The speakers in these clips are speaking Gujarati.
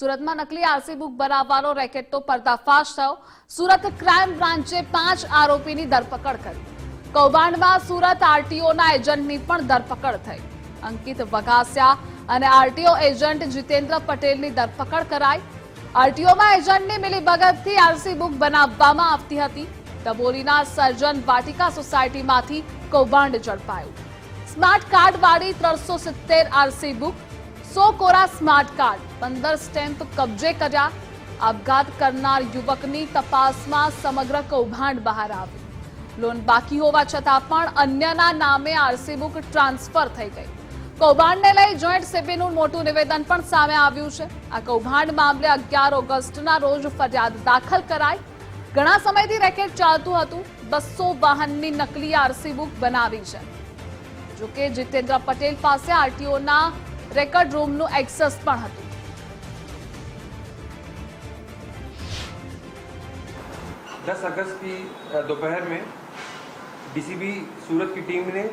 સુરતમાં નકલી આરસી બુક બનાવવાનો રેકેટનો પર્દાફાશ થયો. સુરત ક્રાઇમ બ્રાન્ચે પાંચ આરોપીની ધરપકડ કરી. કૌભાંડમાં સુરત આરટીઓના એજન્ટની પણ ધરપકડ થઈ. અંકિત વઘાસિયા અને આરટીઓ એજન્ટ જીતેન્દ્ર પટેલની ધરપકડ કરાઈ. આરટીઓમાં એજન્ટની મિલીભગતથી આરસી બુક બનાવવામાં આવતી હતી. ડબોલીના સર્જન વાટિકા સોસાયટીમાંથી કૌભાંડ ઝડપાયું. સ્માર્ટ કાર્ડ વાળી ત્રણસો સિત્તેર આરસી બુક સો કોરા સ્માર્ટ કાર્ડ, પંદર સ્ટેમ્પ કબજે કર્યા. આપઘાત કરનાર યુવકની તપાસમાં સમગ્ર કૌભાંડ બહાર આવ્યું. લોન બાકી હોવા છતાં પણ અન્યના નામે આરસી બુક ટ્રાન્સફર થઈ ગઈ. કૌભાંડને લઈ જોઈન્ટ સીબીનું મોટું નિવેદન પણ સામે આવ્યું છે. આ કૌભાંડ મામલે અગિયાર ઓગસ્ટના રોજ ફરિયાદ દાખલ કરાઈ. ઘણા સમયથી રેકેટ ચાલતું હતું. બસો વાહનની નકલી આરસી બુક બનાવી છે. જોકે જીતેન્દ્ર પટેલ પાસે આરટીઓના રેકર્ડ રૂમનું એક્સેસ પણ હતું दस अगस्त की अ, दोपहर में डीसीबी सूरत की टीम ने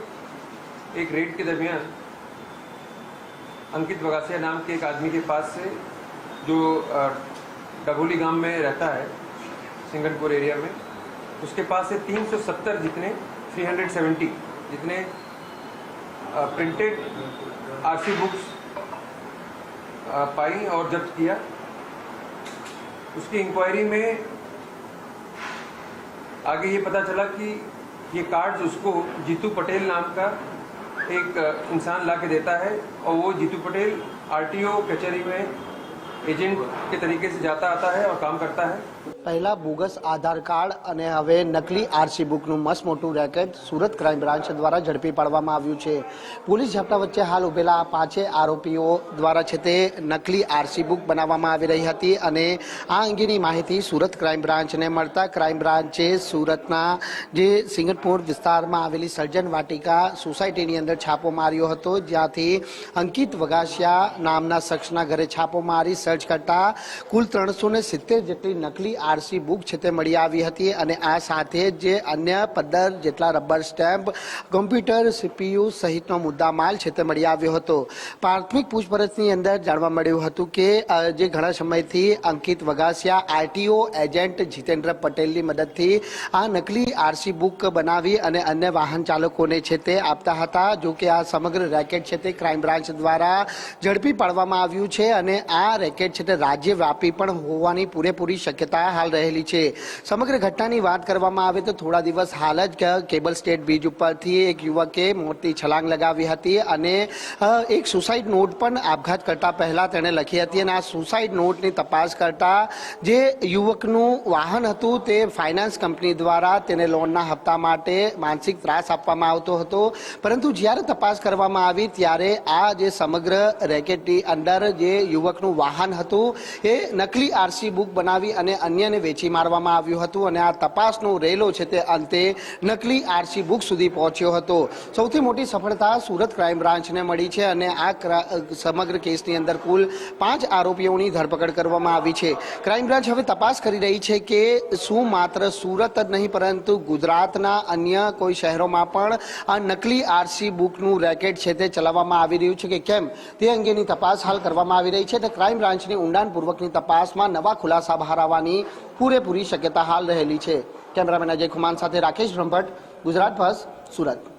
एक रेड के दरमियान अंकित बगासिया नाम के एक आदमी के पास से जो अ, डभोली गांव में रहता है सिंगनपुर एरिया में उसके पास से 370 जितने 370 जितने प्रिंटेड आरसी बुक्स पाई और जब्त किया। उसकी इंक्वायरी में आगे ये पता चला कि ये कार्ड्स उसको जीतू पटेल नाम का एक इंसान ला के देता है और वो जीतू पटेल आरटीओ कचहरी में એજન્ટ કે તરીકે સે આતા હૈ ઓર કામ કરતા હૈ. પહેલા બોગસ આધાર કાર્ડ અને હવે નકલી આરસી બુકનું મસ્ત મોટું રેકેટ સુરત ક્રાઇમ બ્રાન્ચ દ્વારા ઝડપી પાડવામાં આવ્યું છે. પોલીસ ઝડપા વચ્ચે હાલ ઉભેલા પાંચે આરોપીઓ દ્વારા છે તે નકલી આરસી બુક બનાવવામાં આવી રહી હતી અને આ અંગેની માહિતી સુરત ક્રાઇમ બ્રાન્ચને મળતા ક્રાઇમ બ્રાન્ચે સુરતના જે સિંગટપુર વિસ્તારમાં આવેલી સર્જન વાટિકા સોસાયટીની અંદર છાપો માર્યો હતો. જ્યાંથી અંકિત વગાસિયા નામના શખ્સના ઘરે છાપો મારી સર્ચ કરતા કુલ ત્રણસો ને સિત્તેર જેટલી નકલી આરસી બુક છે તે મળી આવી હતી અને આ સાથે જ જે અન્ય પંદર જેટલા રબર સ્ટેમ્પ કમ્પ્યુટર સીપીયુ સહિતનો મુદ્દામાલ છે તે મળી આવ્યો હતો. પ્રાથમિક પૂછપરછની અંદર જાણવા મળ્યું હતું કે જે ઘણા સમયથી અંકિત વગાસિયા આરટીઓ એજન્ટ જીતેન્દ્ર પટેલની મદદથી આ નકલી આરસી બુક બનાવી અને અન્ય વાહન ચાલકોને છે તે આપતા હતા. જો કે આ સમગ્ર રેકેટ છે તે ક્રાઇમ બ્રાન્ચ દ્વારા ઝડપી પાડવામાં આવ્યું છે અને આ રેકેટ છે તે રાજ્યવ્યાપી પણ હોવાની પૂરેપૂરી શક્યતા હાલ રહેલી છે. સમગ્ર ઘટનાની વાત કરવામાં આવે તો થોડા દિવસ હાલ જ કેબલ સ્ટેટ બ્રિજ ઉપરથી એક યુવકે મોટી છલાંગ લગાવી હતી અને એક સુસાઇડ નોટ પણ આપઘાત કરતા પહેલા તેણે લખી હતી અને આ સુસાઇડ નોટની તપાસ કરતા જે યુવકનું વાહન હતું તે ફાઇનાન્સ કંપની દ્વારા તેને લોનના હપ્તા માટે માનસિક ત્રાસ આપવામાં આવતો હતો. પરંતુ જ્યારે તપાસ કરવામાં આવી ત્યારે આ જે સમગ્ર રેકેટની અંદર જે યુવકનું વાહન હતું. એ નકલી આરસી બુક બનાવી અને અન્યને વેચી મારવામાં આવ્યું હતું અને આ તપાસનો રેલો છે તે અંતે નકલી આરસી બુક સુધી પહોંચ્યો હતો. સૌથી મોટી સફળતા સુરત ક્રાઇમ બ્રાન્ચને મળી છે અને આ સમગ્ર કેસની અંદર કુલ પાંચ આરોપીઓની ધરપકડ કરવામાં આવી છે. ક્રાઇમ બ્રાન્ચ હવે તપાસ કરી રહી છે કે શું માત્ર સુરત જ નહીં, પરંતુ ગુજરાતના અન્ય કોઈ શહેરોમાં પણ આ નકલી આરસી બુકનું રેકેટ છે તે ચલાવવામાં આવી રહ્યું છે કે કેમ? તે અંગેની તપાસ હાલ કરવામાં આવી રહી છે. અને ક્રાઇમ બ્રાન્ચની ઊંડાણપૂર્વકની તપાસમાં નવા ખુલાસા બહાર આવવાની પૂરેપૂરી શક્યતા હાલ રહેલી છે. કેમેરામેન અજય ખુમાન સાથે રાકેશ બ્રહ્મભટ્ટ, ગુજરાત બસ સુરત.